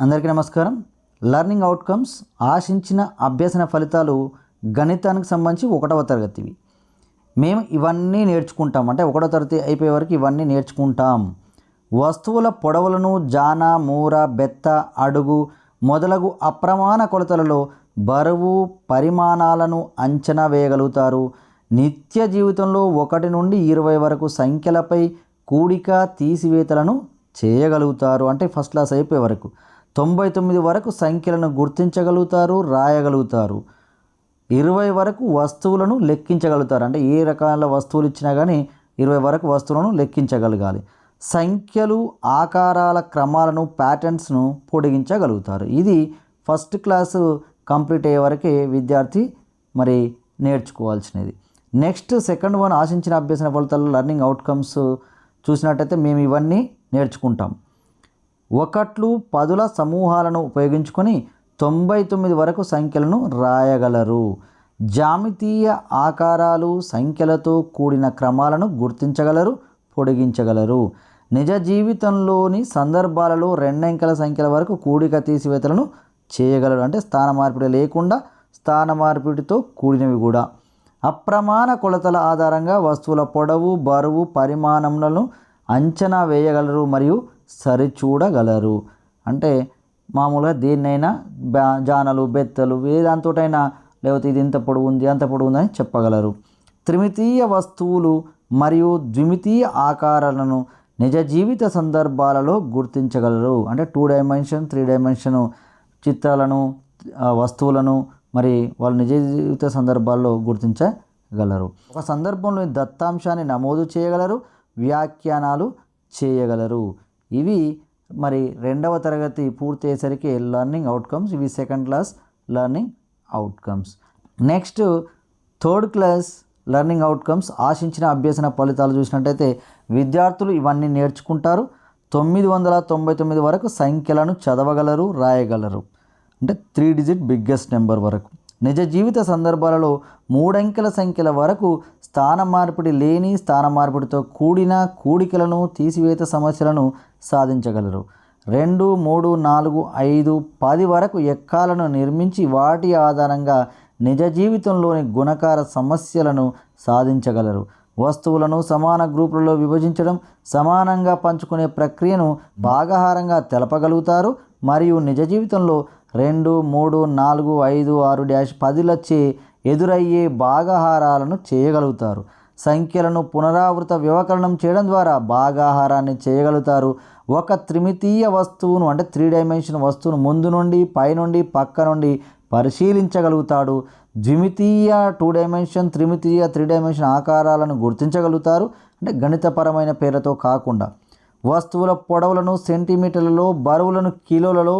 అందరికీ నమస్కారం. Learning outcomes ఆశించిన అభ్యసన ఫలితాలు గణితానికి సంబంధించి ఒకటవ తరగతివి. మేము ఇవన్నీ నేర్చుకుంటాం. అంటే ఒకటో తరగతి అయిపోయే వరకు ఇవన్నీ నేర్చుకుంటాం. వస్తువుల పొడవులను జాన మూర బెత్త అడుగు మొదలగు అప్రమాణ కొలతలలో బరువు పరిమాణాలను అంచనా వేయగలుగుతారు. నిత్య జీవితంలో ఒకటి నుండి ఇరవై వరకు సంఖ్యలపై కూడిక తీసివేతలను చేయగలుగుతారు. అంటే ఫస్ట్ క్లాస్ అయిపోయే వరకు. తొంభై తొమ్మిది వరకు సంఖ్యలను గుర్తించగలుగుతారు రాయగలుగుతారు. ఇరవై వరకు వస్తువులను లెక్కించగలుగుతారు. అంటే ఏ రకాల వస్తువులు ఇచ్చినా కానీ ఇరవై వరకు వస్తువులను లెక్కించగలగాలి. సంఖ్యలు ఆకారాల క్రమాలను ప్యాటర్న్స్ను పొడిగించగలుగుతారు. ఇది ఫస్ట్ క్లాసు కంప్లీట్ అయ్యే వరకే విద్యార్థి మరి నేర్చుకోవాల్సినది. నెక్స్ట్ సెకండ్ వన్ ఆశించిన అభ్యసన ఫలితాలు లర్నింగ్ అవుట్కమ్స్ చూసినట్టయితే మేము ఇవన్నీ నేర్చుకుంటాం. ఒకట్లు పదుల సమూహాలను ఉపయోగించుకొని తొంభై తొమ్మిది వరకు సంఖ్యలను రాయగలరు. జామితీయ ఆకారాలు సంఖ్యలతో కూడిన క్రమాలను గుర్తించగలరు పొడిగించగలరు. నిజ జీవితంలోని సందర్భాలలో రెండంకెల సంఖ్యల వరకు కూడిక తీసివేతలను చేయగలరు. అంటే స్థాన మార్పిడి లేకుండా స్థాన మార్పిడితో కూడినవి కూడా. అప్రమాణ కొలతల ఆధారంగా వస్తువుల పొడవు బరువు పరిమాణములను అంచనా వేయగలరు మరియు సరిచూడగలరు. అంటే మామూలుగా దేన్నైనా బ్యా జానలు బెత్తలు ఏ దాంతోటైనా లేకపోతే ఇది ఇంత పొడవు ఉంది అంత పొడవు ఉందని చెప్పగలరు. త్రిమితీయ వస్తువులు మరియు ద్విమితీయ ఆకారాలను నిజ జీవిత సందర్భాలలో గుర్తించగలరు. అంటే టూ డైమెన్షన్ త్రీ డైమెన్షన్ చిత్రాలను వస్తువులను మరి వాళ్ళ నిజ జీవిత సందర్భాల్లో గుర్తించగలరు. ఒక సందర్భంలో దత్తాంశాన్ని నమోదు చేయగలరు వ్యాఖ్యానాలు చేయగలరు. ఇవి మరి రెండవ తరగతి పూర్తయ్యేసరికి లర్నింగ్ అవుట్కమ్స్ ఇవి second class learning outcomes next third class learning outcomes ఆశించిన అభ్యసన ఫలితాలు చూసినట్టయితే విద్యార్థులు ఇవన్నీ నేర్చుకుంటారు. తొమ్మిది వందల తొంభై తొమ్మిది వరకు సంఖ్యలను చదవగలరు రాయగలరు. అంటే త్రీ డిజిట్ బిగ్గెస్ట్ నెంబర్ వరకు. నిజ జీవిత సందర్భాలలో మూడంకెల సంఖ్యల వరకు స్థాన మార్పిడి లేని స్థాన మార్పిడితో కూడిన కూడికలను తీసివేత సమస్యలను సాధించగలరు. రెండు మూడు నాలుగు ఐదు పది వరకు ఎక్కాలను నిర్మించి వాటి ఆధారంగా నిజ జీవితంలోని గుణకార సమస్యలను సాధించగలరు. వస్తువులను సమాన గ్రూపులలో విభజించడం సమానంగా పంచుకునే ప్రక్రియను భాగహారంగా తెలపగలుగుతారు మరియు నిజ జీవితంలో రెండు మూడు నాలుగు ఐదు ఆరు డ్యాష్ పదిలచ్చి ఎదురయ్యే భాగాహారాలను చేయగలుగుతారు. సంఖ్యలను పునరావృత వ్యవకరణం చేయడం ద్వారా భాగాహారాన్ని చేయగలుగుతారు. ఒక త్రిమితీయ వస్తువును అంటే త్రీ డైమెన్షన్ వస్తువును ముందు నుండి పైనుండి పక్క నుండి పరిశీలించగలుగుతాడు. ద్విమితీయ టూ డైమెన్షన్ త్రిమితీయ త్రీ డైమెన్షన్ ఆకారాలను గుర్తించగలుగుతారు. అంటే గణితపరమైన పేర్లతో కాకుండా వస్తువుల పొడవులను సెంటీమీటర్లలో బరువులను కిలోలలో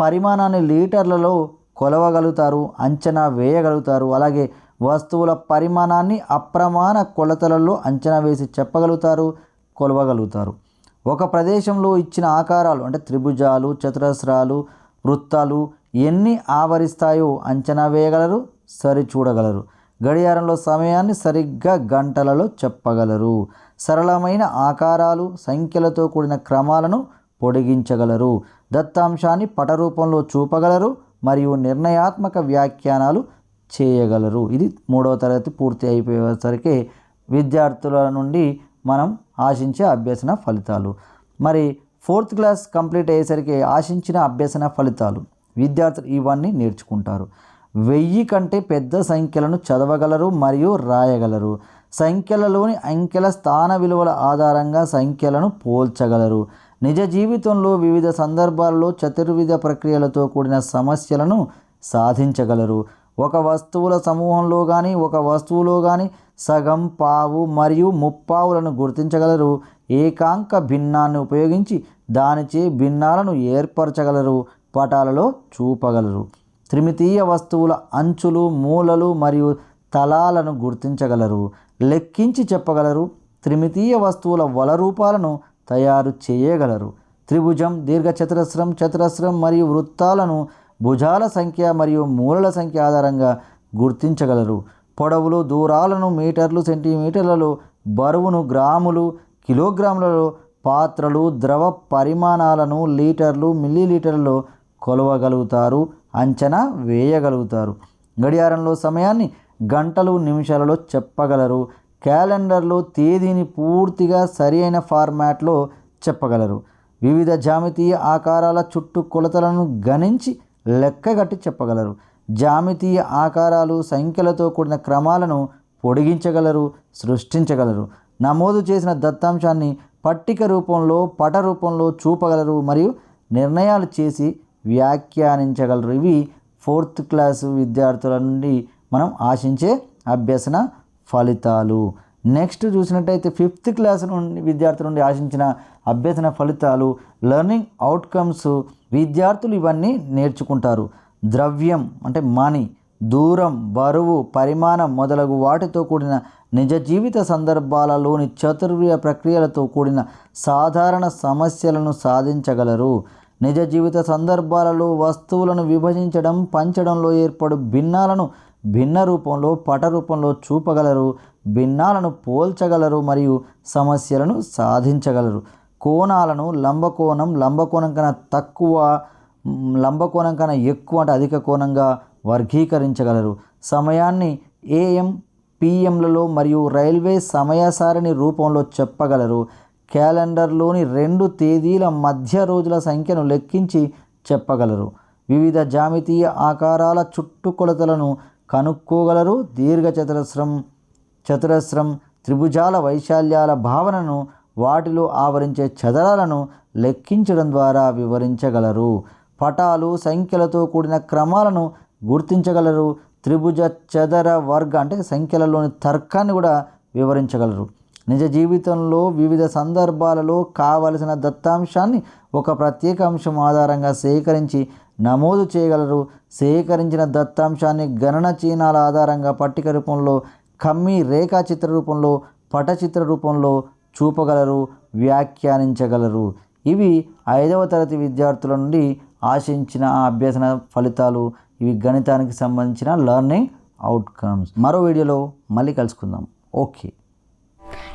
పరిమాణాన్ని లీటర్లలో కొలవగలుగుతారు అంచనా వేయగలుగుతారు. అలాగే వస్తువుల పరిమాణాన్ని అప్రమాణ కొలతలలో అంచనా వేసి చెప్పగలుగుతారు కొలవగలుగుతారు. ఒక ప్రదేశంలో ఇచ్చిన ఆకారాలు అంటే త్రిభుజాలు చతురస్రాలు వృత్తాలు ఎన్ని ఆవరిస్తాయో అంచనా వేయగలరు సరి చూడగలరు గడియారంలో సమయాన్ని సరిగ్గా గంటలలో చెప్పగలరు. సరళమైన ఆకారాలు సంఖ్యలతో కూడిన క్రమాలను పొడిగించగలరు. దత్తాంశాన్ని పటరూపంలో చూపగలరు మరియు నిర్ణయాత్మక వ్యాఖ్యానాలు చేయగలరు. ఇది మూడవ తరగతి పూర్తి అయిపోయేసరికి విద్యార్థుల నుండి మనం ఆశించే అభ్యసన ఫలితాలు. మరి ఫోర్త్ క్లాస్ కంప్లీట్ అయ్యేసరికి ఆశించిన అభ్యసన ఫలితాలు? విద్యార్థులు ఇవన్నీ నేర్చుకుంటారు. వెయ్యి కంటే పెద్ద సంఖ్యలను చదవగలరు మరియు రాయగలరు. సంఖ్యలలోని అంకెల స్థాన విలువల ఆధారంగా సంఖ్యలను పోల్చగలరు. నిజ జీవితంలో వివిధ సందర్భాల్లో చతుర్విధ ప్రక్రియలతో కూడిన సమస్యలను సాధించగలరు. ఒక వస్తువుల సమూహంలో కానీ ఒక వస్తువులో కానీ సగం పావు మరియు ముప్పావులను గుర్తించగలరు. ఏకాంక భిన్నాన్ని ఉపయోగించి దానిచే భిన్నాలను ఏర్పరచగలరు. పటాలలో చూపగలరు. త్రిమితీయ వస్తువుల అంచులు మూలలు మరియు తలాలను గుర్తించగలరు. లెక్కించి చెప్పగలరు. త్రిమితీయ వస్తువుల వల రూపాలను తయారు చేయగలరు. త్రిభుజం దీర్ఘచతురస్రం చతురస్రం మరియు వృత్తాలను భుజాల సంఖ్య మరియు మూలల సంఖ్య ఆధారంగా గుర్తించగలరు. పొడవులు దూరాలను మీటర్లు సెంటీమీటర్లలో బరువును గ్రాములు కిలోగ్రాములలో పాత్రలు ద్రవ పరిమాణాలను లీటర్లు మిల్లీలీటర్లలో కొలవగలుగుతారు అంచనా వేయగలుగుతారు. గడియారంలో సమయాన్ని గంటలు నిమిషాలలో చెప్పగలరు. క్యాలెండర్లో తేదీని పూర్తిగా సరి అయిన ఫార్మాట్లో చెప్పగలరు. వివిధ జామితీయ ఆకారాల చుట్టూ కొలతలను గణించి లెక్కగట్టి చెప్పగలరు. జామితీయ ఆకారాలు సంఖ్యలతో కూడిన క్రమాలను పొడిగించగలరు సృష్టించగలరు. నమోదు చేసిన దత్తాంశాన్ని పట్టిక రూపంలో పట రూపంలో చూపగలరు మరియు నిర్ణయాలు చేసి వ్యాఖ్యానించగలరు. ఇవి ఫోర్త్ క్లాసు విద్యార్థుల నుండి మనం ఆశించే అభ్యసన ఫలితాలు. నెక్స్ట్ చూసినట్టయితే ఫిఫ్త్ క్లాస్ నుండి విద్యార్థుల నుండి ఆశించిన అభ్యసన ఫలితాలు లెర్నింగ్ అవుట్కమ్స్ విద్యార్థులు ఇవన్నీ నేర్చుకుంటారు. ద్రవ్యం అంటే మనీ దూరం బరువు పరిమాణం మొదలగు వాటితో కూడిన నిజ జీవిత సందర్భాలలోని చతుర్వ్య ప్రక్రియలతో కూడిన సాధారణ సమస్యలను సాధించగలరు. నిజ జీవిత సందర్భాలలో వస్తువులను విభజించడం పంచడంలో ఏర్పడు భిన్నాలను భిన్న రూపంలో పట రూపంలో చూపగలరు భిన్నాలను పోల్చగలరు మరియు సమస్యలను సాధించగలరు. కోణాలను లంబకోణం లంబకోణం కన్నా తక్కువ లంబకోణం కన్నా ఎక్కువ అంటే అధిక కోణంగా వర్గీకరించగలరు. సమయాన్ని ఏఎం పిఎంలలో మరియు రైల్వే సమయ సారిణి రూపంలో చెప్పగలరు. క్యాలెండర్లోని రెండు తేదీల మధ్య రోజుల సంఖ్యను లెక్కించి చెప్పగలరు. వివిధ జామితీయ ఆకారాల చుట్టుకొలతలను కనుక్కోగలరు దీర్ఘచతురస్రం చతురస్రం త్రిభుజాల వైశాల్యాల భావనను వాటిలో ఆవరించే చదరాలను లెక్కించడం ద్వారా వివరించగలరు. పటాలు సంఖ్యలతో కూడిన క్రమాలను గుర్తించగలరు. త్రిభుజ చదర వర్గ అంటే సంఖ్యలలోని తర్కాన్ని కూడా వివరించగలరు. నిజ జీవితంలో వివిధ సందర్భాలలో కావలసిన దత్తాంశాన్ని ఒక ప్రత్యేక అంశం ఆధారంగా సేకరించి నమోదు చేయగలరు. సేకరించిన దత్తాంశాన్ని గణన చిహ్నాల ఆధారంగా పట్టిక రూపంలో కమ్మి రేఖాచిత్ర రూపంలో పటచిత్ర రూపంలో చూపగలరు వ్యాఖ్యానించగలరు. ఇవి ఐదవ తరగతి విద్యార్థుల నుండి ఆశించిన అభ్యసన ఫలితాలు. ఇవి గణితానికి సంబంధించిన లెర్నింగ్ అవుట్కమ్స్. మరో వీడియోలో మళ్ళీ కలుసుకుందాం. ఓకే.